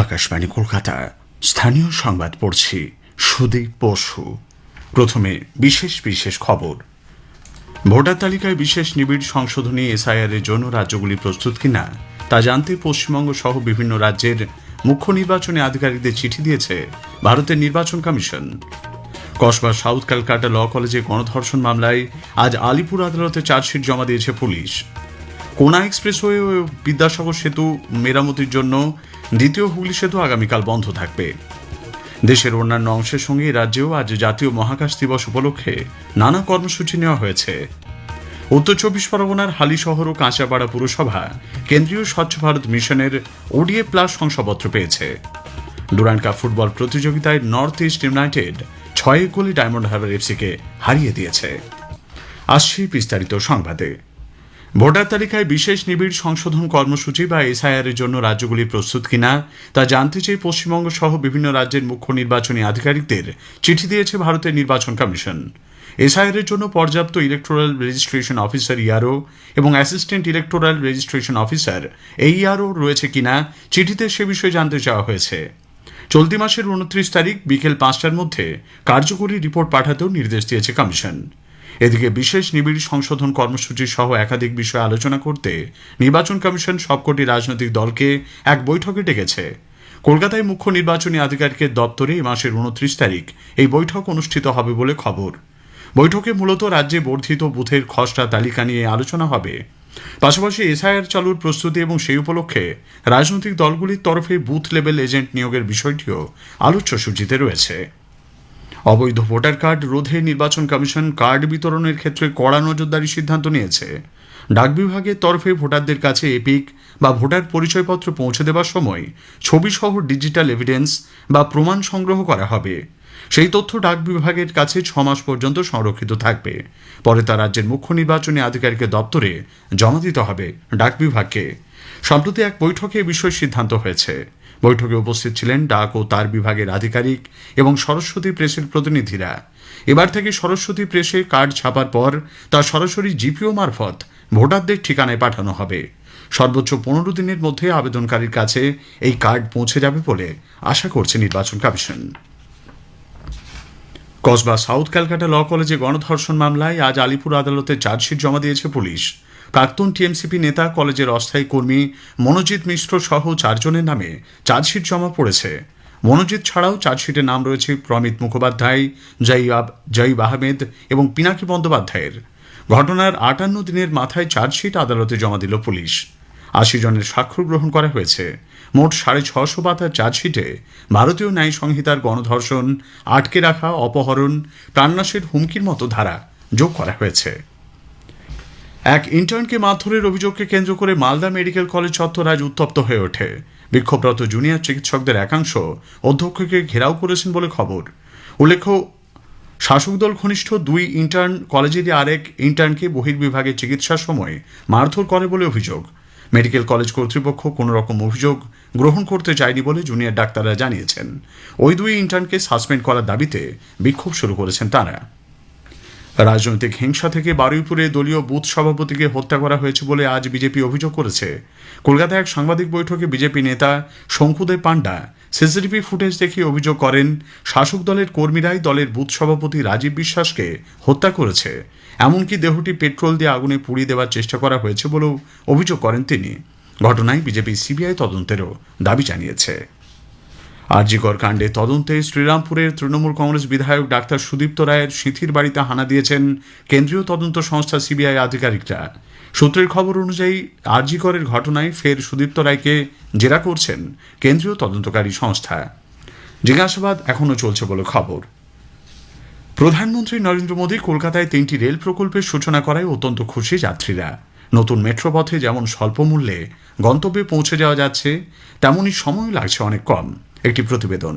আকাশবাণী কলকাতা। স্থানীয় সংবাদ পড়ছি সুদীপ বসু। প্রথমে বিশেষ বিশেষ খবর। ভোটার তালিকায় বিশেষ নিবিড় সংশোধনী এসআইআর এর জন্য রাজ্যগুলি প্রস্তুত কিনা, তা জানতে পশ্চিমবঙ্গ সহ বিভিন্ন রাজ্যের মুখ্য নির্বাচনী আধিকারিকদের চিঠি দিয়েছে ভারতের নির্বাচন commission. Kasba south Calcutta law কলেজে গণধর্ষণ মামলায় আজ আলিপুর আদালতে চার্জশিট জমা দিয়েছে পুলিশ। কোনা এক্সপ্রেসওয়ে ও বিদ্যাসাগর সেতু মেরামতির জন্য দ্বিতীয় হুগলি সেতু আগামীকাল বন্ধ থাকবে। দেশের অন্যান্য অংশের সঙ্গে রাজ্যেও আজ জাতীয় মহাকাশ দিবস উপলক্ষে নানা কর্মসূচি নেওয়া হয়েছে। উত্তর চব্বিশ পরগনার হালিশহর ও কাঁচাপাড়া পুরসভা কেন্দ্রীয় স্বচ্ছ ভারত মিশনের ওডিএ প্লাস শংসাপত্র পেয়েছে। ডুরান্ড কাপ ফুটবল প্রতিযোগিতায় নর্থ ইস্ট ইউনাইটেড ছয় গোলে ডায়মন্ড হারবার এফসিকে হারিয়ে দিয়েছে। আসছি বিস্তারিত সংবাদে। ভোটার তালিকায় বিশেষ নিবিড় সংশোধন কর্মসূচি বা এসআইআর এর জন্য রাজ্যগুলি প্রস্তুত কিনা, তা জানতে চেয়ে পশ্চিমবঙ্গ সহ বিভিন্ন রাজ্যের মুখ্য নির্বাচনী আধিকারিকদের চিঠি দিয়েছে ভারতের নির্বাচন কমিশন। এসআইআর এর জন্য পর্যাপ্ত ইলেকটোরাল রেজিস্ট্রেশন অফিসার ইয়ারও এবং assistant electoral registration officer AERO রয়েছে কিনা, চিঠিতে সে বিষয়ে জানতে চাওয়া হয়েছে। চলতি মাসের উনত্রিশ তারিখ বিকেল পাঁচটার মধ্যে কার্যকরী রিপোর্ট পাঠাতেও নির্দেশ দিয়েছে কমিশন। এদিকে বিশেষ নিবিড় সংশোধন কর্মসূচি সহ একাধিক বিষয়ে আলোচনা করতে নির্বাচন কমিশন সবকটি রাজনৈতিক দলকে এক বৈঠকে ডেকেছে। কলকাতায় মুখ্য নির্বাচনী আধিকারিকের দপ্তরে এই মাসের উনত্রিশ তারিখ এই বৈঠক অনুষ্ঠিত হবে বলে খবর। বৈঠকে মূলত রাজ্যে বর্ধিত বুথের খসড়া তালিকা নিয়ে আলোচনা হবে। পাশাপাশি এসআইআর চালুর প্রস্তুতি এবং সেই উপলক্ষে রাজনৈতিক দলগুলির তরফে বুথ লেভেল এজেন্ট নিয়োগের বিষয়টিও আলোচ্য সূচিতে রয়েছে। অবৈধ ভোটার কার্ড রোধে নির্বাচন কমিশন কার্ড বিতরণের ক্ষেত্রে কড়া নজরদারি সিদ্ধান্ত নিয়েছে। ডাক বিভাগের তরফে ভোটারদের কাছে এপিক বা ভোটার পরিচয়পত্র পৌঁছে দেওয়ার সময় ছবিসহ ডিজিটাল এভিডেন্স বা প্রমাণ সংগ্রহ করা হবে। সেই তথ্য ডাক বিভাগের কাছে ছ মাস পর্যন্ত সংরক্ষিত থাকবে। পরে তা রাজ্যের মুখ্য নির্বাচনী আধিকারিকের দপ্তরে জমা দিতে হবে ডাক বিভাগকে। সম্প্রতি এক বৈঠকে এ বিষয়ে সিদ্ধান্ত হয়েছে। বৈঠকে উপস্থিত ছিলেন ডাক ও তার বিভাগের আধিকারিক এবং সরস্বতী প্রেসের প্রতিনিধিরা। এবার থেকে সরস্বতী প্রেসে কার্ড ছাপার পর তা সরাসরি জিপিও মারফত ভোটারদের ঠিকানায় পাঠানো হবে। সর্বোচ্চ পনেরো দিনের মধ্যে আবেদনকারীর কাছে এই কার্ড পৌঁছে যাবে বলে আশা করছে নির্বাচন commission. Kasba south Calcutta law কলেজে গণধর্ষণ মামলায় আজ আলিপুর আদালতে চার্জশিট জমা দিয়েছে পুলিশ। প্রাক্তন টিএমসিপি নেতা, কলেজের অস্থায়ী কর্মী মনোজিৎ মিশ্র সহ চারজনের নামে চার্জশিট জমা পড়েছে। মনোজিৎ ছাড়াও চার্জশিটের নাম রয়েছে প্রমিত মুখোপাধ্যায় জয়ীব জয়ীব আহমেদ এবং পিনাকি বন্দ্যোপাধ্যায়ের। ঘটনার আটান্ন দিনের মাথায় চার্জশিট আদালতে জমা দিল পুলিশ। আশি জনের স্বাক্ষর গ্রহণ করা হয়েছে। মোট সাড়ে ছশো পাতার চার্জশিটে ভারতীয় ন্যায় সংহিতার গণধর্ষণ, আটকে রাখা, অপহরণ, প্রাণনাশের হুমকির মতো ধারা যোগ করা হয়েছে। এক ইন্টার্নকে মারধরের অভিযোগকে কেন্দ্র করে মালদা মেডিকেল কলেজ চত্বর আজ উত্তপ্ত হয়ে ওঠে। বিক্ষোভরত জুনিয়র চিকিৎসকদের একাংশ অধ্যক্ষকে ঘেরাও করেছেন বলে খবর। উল্লেখ্য শাসক দল ঘনিষ্ঠ দুই ইন্টার্ন কলেজেরই আরেক ইন্টার্নকে বহির্বিভাগে চিকিৎসার সময় মারধর করে বলে অভিযোগ। মেডিকেল কলেজ কর্তৃপক্ষ কোনো রকম অভিযোগ গ্রহণ করতে চায়নি বলে জুনিয়র ডাক্তাররা জানিয়েছেন। ওই দুই ইন্টার্নকে সাসপেন্ড করার দাবিতে বিক্ষোভ শুরু করেছেন তারা। রাজনৈতিক হিংসা থেকে বারুইপুরে দলীয় বুথ সভাপতিকে হত্যা করা হয়েছে বলে আজ বিজেপি অভিযোগ করেছে। কলকাতায় এক সাংবাদিক বৈঠকে বিজেপি নেতা শঙ্কুদেব পাণ্ডা সিসিটিভি ফুটেজ দেখিয়ে অভিযোগ করেন, শাসক দলের কর্মীরাই দলের বুথ সভাপতি রাজীব বিশ্বাসকে হত্যা করেছে। এমনকি দেহটি পেট্রোল দিয়ে আগুনে পুড়িয়ে দেওয়ার চেষ্টা করা হয়েছে বলেও অভিযোগ করেন তিনি। ঘটনায় বিজেপি সিবিআই তদন্তেরও দাবি জানিয়েছে। আরজিকর কাণ্ডে তদন্তে শ্রীরামপুরের তৃণমূল কংগ্রেস বিধায়ক ডাক্তার সুদীপ্ত রায়ের সিঁথির বাড়িতে হানা দিয়েছেন কেন্দ্রীয় তদন্ত সংস্থা সিবিআই আধিকারিকরা। সূত্রের খবর অনুযায়ী আরজিকরের ঘটনায় ফের সুদীপ্ত রায়কে জেরা করছেন কেন্দ্রীয় তদন্তকারী সংস্থা। জিজ্ঞাসাবাদ এখনও চলছে বলে খবর। প্রধানমন্ত্রী নরেন্দ্র মোদী কলকাতায় তিনটি রেল প্রকল্পের সূচনা করায় অত্যন্ত খুশি যাত্রীরা। নতুন মেট্রোপথে যেমন স্বল্প মূল্যে গন্তব্যে পৌঁছে যাওয়া যাচ্ছে তেমনই সময় লাগছে অনেক কম। একটি প্রতিবেদন।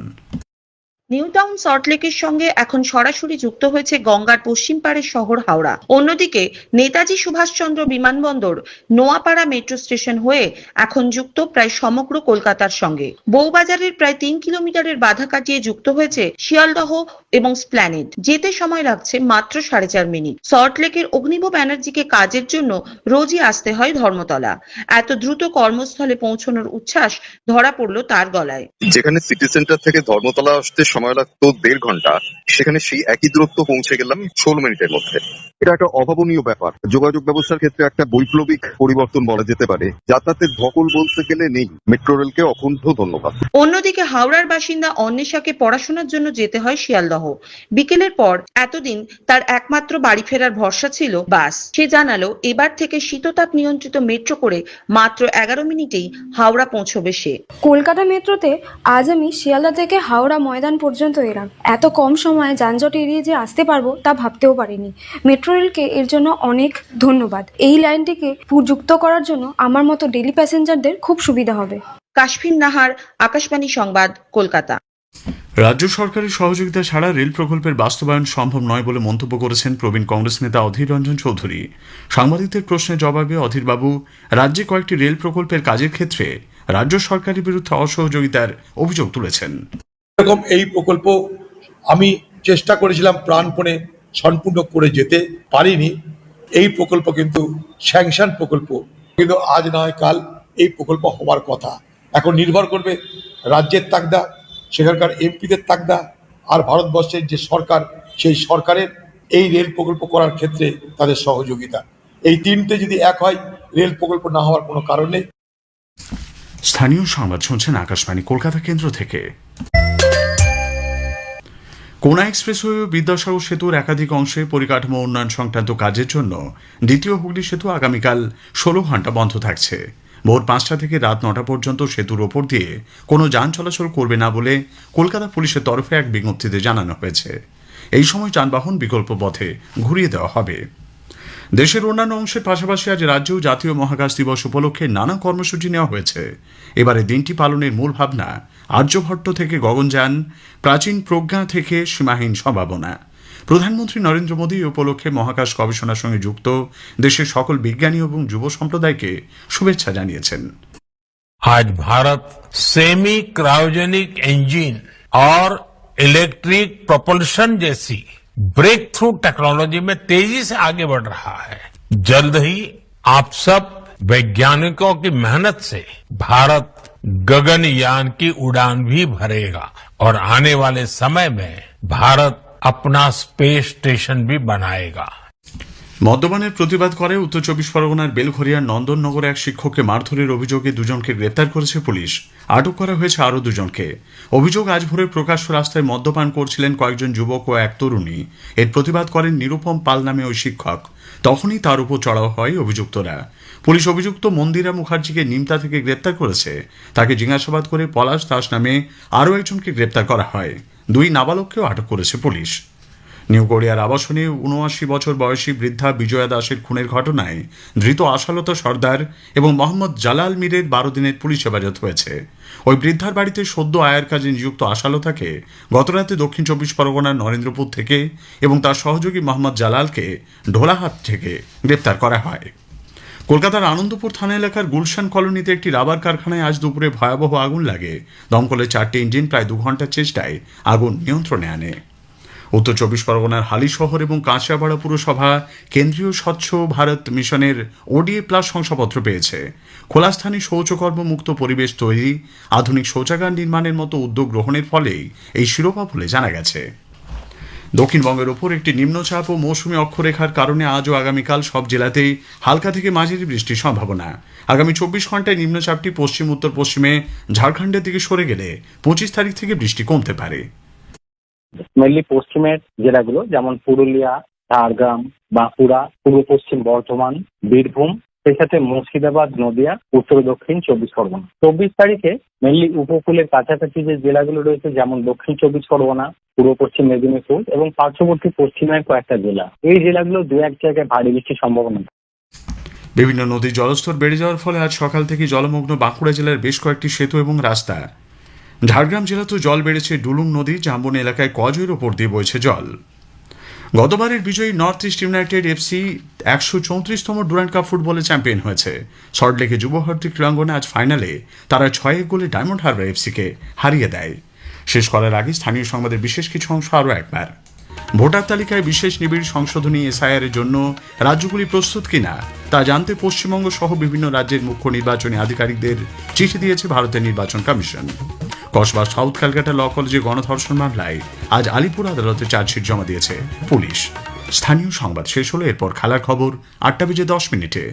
নিউ টাউন সল্টলেকের সঙ্গে এখন সরাসরি যুক্ত হয়েছে গঙ্গার পশ্চিম পাড়ের শহর হাওড়া। অন্যদিকে নেতাজি সুভাষচন্দ্র বিমানবন্দর নোয়াপাড়া মেট্রো স্টেশন হয়ে এখন যুক্ত প্রায় সমগ্র কলকাতার সঙ্গে। বউবাজারের প্রায় তিন কিলোমিটারের বাধা কাটিয়ে যুক্ত হয়েছে শিয়ালদহ এবং স্প্ল্যানেড যেতে সময় লাগছে মাত্র সাড়ে চার মিনিট। সল্টলেকের অগ্নিভ ব্যানার্জিকে কাজের জন্য রোজই আসতে হয় ধর্মতলা। এত দ্রুত কর্মস্থলে পৌঁছানোর উচ্ছ্বাস ধরা পড়ল তার গলায়। যেখানে সিটি সেন্টার থেকে ধর্মতলা আসতে সময় লাগতো দেড় ঘণ্টা সেখানে সেই একই দূরত্ব পৌঁছে গেলাম ষোলো মিনিটের মধ্যে। এটা একটা অভাবনীয় ব্যাপার। যোগাযোগ ব্যবস্থার ক্ষেত্রে একটা বৈপ্লবিক পরিবর্তন বলা যেতে পারে। যাতায়াতের ধকল বলতে গেলে নেই। মেট্রো রেলকে অকুণ্ঠ ধন্যবাদ। অন্যদিকে হাওড়ার বাসিন্দা অন্বেষাকে পড়াশোনার জন্য যেতে হয় শিয়ালদহ। বিকেলের পর এতদিন তার একমাত্র বাড়ি ফেরার ভরসা ছিল বাস। সে জানালো এবার থেকে শীততাপ নিয়ন্ত্রিত মেট্রো করে মাত্র এগারো মিনিটেই হাওড়া পৌঁছবে সে। কলকাতা মেট্রোতে আজ আমি শিয়ালদা থেকে হাওড়া ময়দান পর্যন্ত এলাম এত কম সময়ে যানজট এড়িয়ে যে আসতে পারব তা ভাবতেও পারিনি। মেট্রো রেলকে এর জন্য অনেক ধন্যবাদ। এই লাইনটিকে যুক্ত করার জন্য আমার মতো ডেলি প্যাসেঞ্জারদের খুব সুবিধা হবে। কাশফিন নাহার আকাশবাণী সংবাদ কলকাতা। রাজ্য সরকারের সহযোগিতা ছাড়া রেল প্রকল্পের বাস্তবায়ন সম্ভব নয় বলে মন্তব্য করেছেন প্রবীণ কংগ্রেস নেতা অধীর রঞ্জন চৌধুরী। সাংবাদিকদের প্রশ্নের জবাবে অধীরবাবু রাজ্যে কয়েকটি রেল প্রকল্পের কাজের ক্ষেত্রে রাজ্য সরকারের বিরুদ্ধে অসহযোগিতার অভিযোগ তুলেছেন। এরকম এই প্রকল্প আমি চেষ্টা করেছিলাম প্রাণপণে সম্পূর্ণ করে যেতে পারিনি। এই প্রকল্প কিন্তু স্যাংশন প্রকল্প। কিন্তু আজ নয় কাল এই প্রকল্প হওয়ার কথা। এখন নির্ভর করবে রাজ্যের তাগদা, সেখানকার এমপিদের তাগদা আর ভারতবর্ষের যে সরকার, সেই সরকারের এই রেল প্রকল্প করার ক্ষেত্রে তাদের সহযোগিতা। এই তিনটে যদি এক হয়, রেল প্রকল্প না হওয়ার কোনো কারণ নেই। স্থানীয় সংবাদ শুনছেন আকাশবাণী, কলকাতা কেন্দ্র থেকে। কোনা এক্সপ্রেসওয়ে বিদ্যাসাগর সেতুর একাধিক অংশে পরিকাঠামো উন্নয়ন সংক্রান্ত কাজের জন্য দ্বিতীয় হুগলি সেতু আগামীকাল ষোলো ঘণ্টা বন্ধ থাকছে। ভোর পাঁচটা থেকে রাত নটা পর্যন্ত সেতুর ওপর দিয়ে কোনো যান চলাচল করবে না বলে কলকাতা পুলিশের তরফে এক বিজ্ঞপ্তিতে জানানো হয়েছে। এই সময় যানবাহন বিকল্প পথে ঘুরিয়ে দেওয়া হবে। দেশের অন্যান্য অংশের পাশাপাশি আজ রাজ্যেও জাতীয় মহাকাশ দিবস উপলক্ষে নানা কর্মসূচি নেওয়া হয়েছে এবারে দিনটি পালনের মূল ভাবনা আর্যভট্ট থেকে গগনযান প্রাচীন প্রজ্ঞা থেকে সীমাহীন সম্ভাবনা প্রধানমন্ত্রী নরেন্দ্র মোদী এই উপলক্ষে মহাকাশ গবেষণার সঙ্গে যুক্ত দেশের সকল বিজ্ঞানী এবং যুব সম্প্রদায়কে শুভেচ্ছা জানিয়েছেন आज भारत सेमी क्रायोजेनिक इंजन और इलेक्ट्रिक प्रोपल्शन जैसी ब्रेक थ्रू टेक्नोलॉजी में तेज़ी से आगे बढ़ रहा है। जल्द ही आप सब वैज्ञानिकों की मेहनत से भारत गगनयान की उड़ान भी भरेगा और आने वाले समय में भारत अपना स्पेस स्टेशन भी बनाएगा। মদ্যপানের প্রতিবাদ করে উত্তর চব্বিশ পরগনার বেলঘরিয়ার নন্দননগরে এক শিক্ষককে মারধরের অভিযোগে দুজনকে গ্রেপ্তার করেছে পুলিশ। আটক করা হয়েছে আরও দুজনকে। অভিযোগ আজ ভোরে প্রকাশ্য রাস্তায় মদ্যপান করছিলেন কয়েকজন যুবক ও এক তরুণী। এর প্রতিবাদ করেন নিরুপম পাল নামে ওই শিক্ষক। তখনই তার উপর চড়াও হয় অভিযুক্তরা। পুলিশ অভিযুক্ত মন্দিরা মুখার্জিকে নিমতা থেকে গ্রেপ্তার করেছে। তাকে জিজ্ঞাসাবাদ করে পলাশ দাস নামে আরও একজনকে গ্রেপ্তার করা হয়। দুই নাবালককেও আটক করেছে পুলিশ। নিউ গড়িয়ার আবাসনে উনআশি বছর বয়সী বৃদ্ধা বিজয়া দাসের খুনের ঘটনায় ধৃত আশালতা সর্দার এবং মোহাম্মদ জালাল মীরের বারো দিনের পুলিশ হেফাজত হয়েছে। ওই বৃদ্ধার বাড়িতে সদ্য আয়ের কাজে নিযুক্ত আশালতাকে গতরাতে দক্ষিণ চব্বিশ পরগনার নরেন্দ্রপুর থেকে এবং তার সহযোগী মোহাম্মদ জালালকে ঢোলাহাট থেকে গ্রেপ্তার করা হয়। কলকাতার আনন্দপুর থানা এলাকার গুলশান কলোনিতে একটি রাবার কারখানায় আজ দুপুরে ভয়াবহ আগুন লাগে। দমকলের চারটি ইঞ্জিন প্রায় দু ঘণ্টার চেষ্টায় আগুন নিয়ন্ত্রণে আনে। উত্তর চব্বিশ পরগনার হালি শহর এবং কাঁচরাপাড়া পুরসভা কেন্দ্রীয় স্বচ্ছ ভারত মিশনের ওডিএ প্লাস শংসাপত্র পেয়েছে। খোলা স্থানে শৌচকর্ম মুক্ত পরিবেশ তৈরি, আধুনিক শৌচাগার নির্মাণের মতো উদ্যোগ গ্রহণের ফলেই এই শিরোপা বলে জানা গেছে। দক্ষিণবঙ্গের ওপর একটি নিম্নচাপ ও মৌসুমী অক্ষরেখার কারণে আজ ও আগামীকাল সব জেলাতেই হালকা থেকে মাঝারি বৃষ্টির সম্ভাবনা। আগামী চব্বিশ ঘন্টায় নিম্নচাপটি পশ্চিম উত্তর পশ্চিমে ঝাড়খণ্ডের দিকে সরে গেলে পঁচিশ তারিখ থেকে বৃষ্টি কমতে পারে। মেনলি পশ্চিমের জেলাগুলো, যেমন পুরুলিয়া, ঝাড়গ্রাম, বাঁকুড়া, পূর্ব পশ্চিম বর্ধমান, বীরভূম, সেই সাথে মুর্শিদাবাদ, নদিয়া, উত্তর, দক্ষিণ, চব্বিশ পরগনা। চব্বিশ তারিখে মেনলি উপকূলের কাছাকাছি যে জেলাগুলো রয়েছে, যেমন দক্ষিণ চব্বিশ পরগনা, পূর্ব পশ্চিম মেদিনীপুর এবং পার্শ্ববর্তী পশ্চিমের কয়েকটা জেলা। এই জেলাগুলো দু এক জায়গায় ভারী বৃষ্টির সম্ভাবনা। বিভিন্ন নদীর জলস্তর বেড়ে যাওয়ার ফলে আজ সকাল থেকে জলমগ্ন বাঁকুড়া জেলার বেশ কয়েকটি সেতু এবং রাস্তা ঝাড়গ্রাম জেলাতেও জল বেড়েছে ডুলুং নদী, জাম্বন এলাকায় কজের ওপর দিয়ে বইছে জল। গতবারের বিজয়ী নর্থ ইস্ট ইউনাইটেড এফসি একশো চৌত্রিশতম ডুরান্ড কাপ ফুটবলে চ্যাম্পিয়ন হয়েছে। সল্টলেকে যুবভারতী ক্রীড়াঙ্গনে আজ ফাইনালে তারা ছয় এক গোলে ডায়মন্ড হারবার এফসিকে হারিয়ে দেয়। শেষ করার আগে স্থানীয় সংবাদের বিশেষ কিছু অংশ আরও একবার। ভোটার তালিকায় বিশেষ নিবিড় সংশোধনী এসআইআর এর জন্য রাজ্যগুলি প্রস্তুত কিনা, তা জানতে পশ্চিমবঙ্গ সহ বিভিন্ন রাজ্যের মুখ্য নির্বাচনী আধিকারিকদের চিঠি দিয়েছে ভারতের নির্বাচন commission. Kasba south Calcutta law কলেজে গণধর্ষণ মামলায় আজ আলিপুর আদালতে চার্জশিট জমা দিয়েছে পুলিশ। স্থানীয় সংবাদ শেষ হলো এরপর খেলার খবর আটটা বেজে দশ মিনিটে।